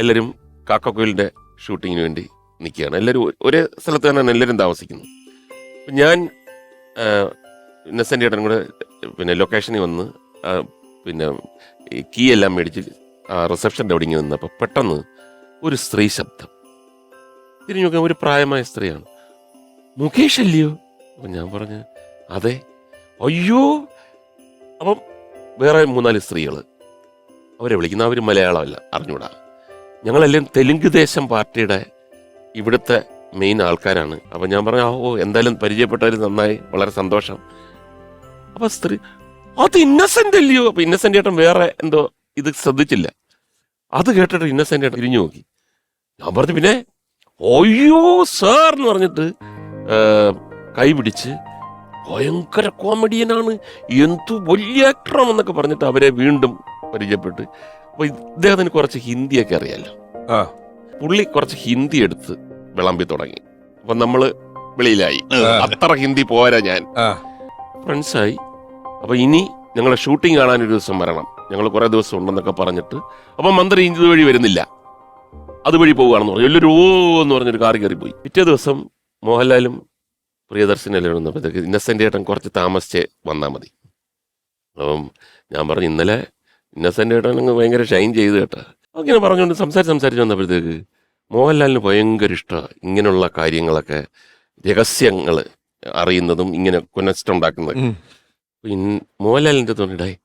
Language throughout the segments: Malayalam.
എല്ലാവരും കാക്കക്കോയിലിന്റെ ഷൂട്ടിങ്ങിന് വേണ്ടി നിൽക്കുകയാണ്. എല്ലാവരും ഒരേ സ്ഥലത്ത് തന്നെയാണ് എല്ലാവരും താമസിക്കുന്നത്. ഞാൻ ഇന്നസെന്റ് ഏട്ടനും കൂടെ പിന്നെ ലൊക്കേഷനിൽ വന്ന് പിന്നെ കീ എല്ലാം മേടിച്ച് റിസപ്ഷന്റെ അവിടെ ഇങ്ങനെ നിന്നപ്പോൾ പെട്ടെന്ന് ഒരു സ്ത്രീ ശബ്ദം. തിരിഞ്ഞു നോക്കാൻ ഒരു പ്രായമായ സ്ത്രീയാണ്. മുകേഷ് അല്ലയോ? അപ്പം ഞാൻ പറഞ്ഞു അതെ. അയ്യോ! അപ്പം വേറെ മൂന്നാൽ സ്ത്രീകൾ അവരെ വിളിക്കുന്ന അവർ മലയാളമല്ല അറിഞ്ഞൂടാ. ഞങ്ങളെല്ലാം തെലുങ്ക് ദേശം പാർട്ടിയുടെ ഇവിടുത്തെ മെയിൻ ആൾക്കാരാണ്. അപ്പം ഞാൻ പറഞ്ഞു "ആ, ഓ എന്തായാലും പരിചയപ്പെട്ടവർ നന്നായി വളരെ സന്തോഷം. അപ്പം സ്ത്രീ അത് ഇന്നസെന്റ് അല്ലയോ? അപ്പം ഇന്നസെന്റ് ഏട്ടൻ വേറെ എന്തോ ഇത് ശ്രദ്ധിച്ചില്ല. അത് കേട്ടിട്ട് ഇന്നസെന്റ് ഏട്ടൻ തിരിഞ്ഞു നോക്കി. ഞാൻ പറഞ്ഞു പിന്നെ അയ്യോ സാർ എന്ന് പറഞ്ഞിട്ട് കൈ പിടിച്ച് ഭയങ്കര കോമഡിയനാണ് എന്തു വലിയ ആക്ടറാണെന്നൊക്കെ പറഞ്ഞിട്ട് അവരെ വീണ്ടും പരിചയപ്പെട്ട്. അപ്പൊ ഇദ്ദേഹത്തിന് കുറച്ച് ഹിന്ദിയൊക്കെ അറിയാലോ. ആ. പുള്ളി കുറച്ച് ഹിന്ദി എടുത്ത് വിളമ്പി തുടങ്ങി. അപ്പൊ നമ്മൾ വെളിയിലായി. അത്ര ഹിന്ദി പോരാ ഞാൻ. ഫ്രണ്ട്സായി. അപ്പൊ ഇനി ഞങ്ങളെ ഷൂട്ടിംഗ് കാണാൻ ഒരു ദിവസം വരണം. ഞങ്ങൾ കുറെ ദിവസം ഉണ്ടെന്നൊക്കെ പറഞ്ഞിട്ട്. അപ്പൊ മന്ത്രി ഇതുവഴി വരുന്നില്ല. അതുവഴി പോവുകയാണെന്ന് പറഞ്ഞു. വലിയൊരു ഓ എന്ന് പറഞ്ഞൊരു കാറി കയറി പോയി. പിറ്റേ ദിവസം മോഹൻലാലും പ്രിയദർശനെല്ലാം വന്നപ്പോഴത്തേക്ക് ഇന്നസെന്റ് ഏട്ടൻ കുറച്ച് താമസിച്ച് വന്നാൽ മതി. അപ്പം ഞാൻ പറഞ്ഞു ഇന്നലെ ഇന്നസെന്റ് ഏട്ടൻ അങ്ങ് ഭയങ്കര ഷൈൻ ചെയ്ത് കേട്ടോ. അങ്ങനെ പറഞ്ഞുകൊണ്ട് സംസാരിച്ച് സംസാരിച്ച് വന്നപ്പോഴത്തേക്ക് മോഹൻലാലിന് ഭയങ്കര ഇഷ്ടമാണ് ഇങ്ങനെയുള്ള കാര്യങ്ങളൊക്കെ രഹസ്യങ്ങൾ അറിയുന്നതും ഇങ്ങനെ കൊനസ്റ്റ് ഉണ്ടാക്കുന്നത്. മോഹൻലാലിന്റെ തോന്നിടായി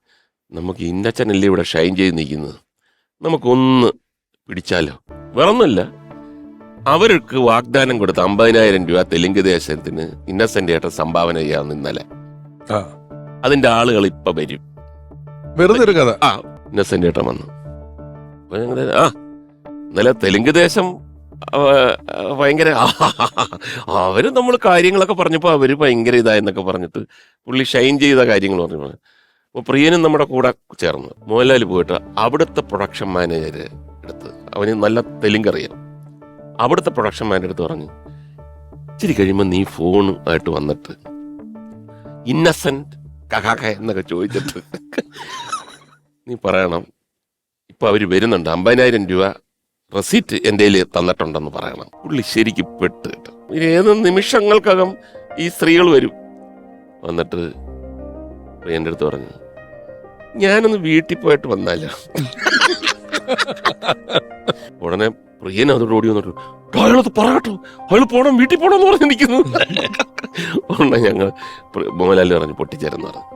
നമുക്ക് ഇന്നച്ചനല്ലേ ഇവിടെ ഷൈൻ ചെയ്ത് നിൽക്കുന്നത്? നമുക്കൊന്ന് പിടിച്ചാലോ? വേറൊന്നുമില്ല. അവർക്ക് വാഗ്ദാനം കൊടുത്ത അമ്പതിനായിരം രൂപ തെലുങ്ക് ദേശത്തിന് ഇന്നസെന്റ് ഏട്ടൻ സംഭാവന ചെയ്യാമെന്ന് ഇന്നലെ. അതിന്റെ ആളുകൾ ഇപ്പൊ വരും. വെറുതെ ഒരു കഥ. ആ. ഇന്നസെന്റ് ഏട്ടൻ വന്നു. അപ്പൊ ആ ഇന്നലെ തെലുങ്ക് ദേശം ഭയങ്കര അവർ നമ്മൾ കാര്യങ്ങളൊക്കെ പറഞ്ഞപ്പോൾ അവർ ഭയങ്കര ഇതായെന്നൊക്കെ പറഞ്ഞിട്ട് പുള്ളി ഷൈൻ ചെയ്ത കാര്യങ്ങൾ പറഞ്ഞു. അപ്പോൾ പ്രിയനും നമ്മുടെ കൂടെ ചേർന്ന്. മോഹൻലാൽ പോയിട്ട് അവിടുത്തെ പ്രൊഡക്ഷൻ മാനേജർ എടുത്ത് അവന് നല്ല തെലുങ്ക് അറിയാം. അവിടുത്തെ പ്രൊഡക്ഷൻ മാനേജർ എടുത്ത് പറഞ്ഞു ഇച്ചിരി കഴിയുമ്പോൾ നീ ഫോൺ ആയിട്ട് വന്നിട്ട് ഇന്നസെന്റ് കകാക്ക എന്നൊക്കെ ചോദിച്ചിട്ട് നീ പറയണം. ഇപ്പൊ അവർ വരുന്നുണ്ട്. അമ്പതിനായിരം രൂപ റെസീറ്റ് എന്റെ തന്നിട്ടുണ്ടെന്ന് പറയണം. പുള്ളി ശരിക്ക് പെട്ട് കേട്ടോ. ഏത് നിമിഷങ്ങൾക്കകം ഈ സ്ത്രീകൾ വരും. വന്നിട്ട് എന്റെ അടുത്ത് പറഞ്ഞു ഞാനൊന്ന് വീട്ടിൽ പോയിട്ട് വന്നാലോ. ഉടനെ പ്രിയൻ അതോട് ഓടി വന്നിട്ട് "ഡാ, അയാളത് പറയട്ടോ അയാൾ പോണം വീട്ടിൽ പോണം എന്ന് പറഞ്ഞ് നിൽക്കുന്നു ഉടനെ ഞങ്ങൾ മോഹൻലാൽ പറഞ്ഞു പൊട്ടിച്ചേരെന്ന് പറഞ്ഞു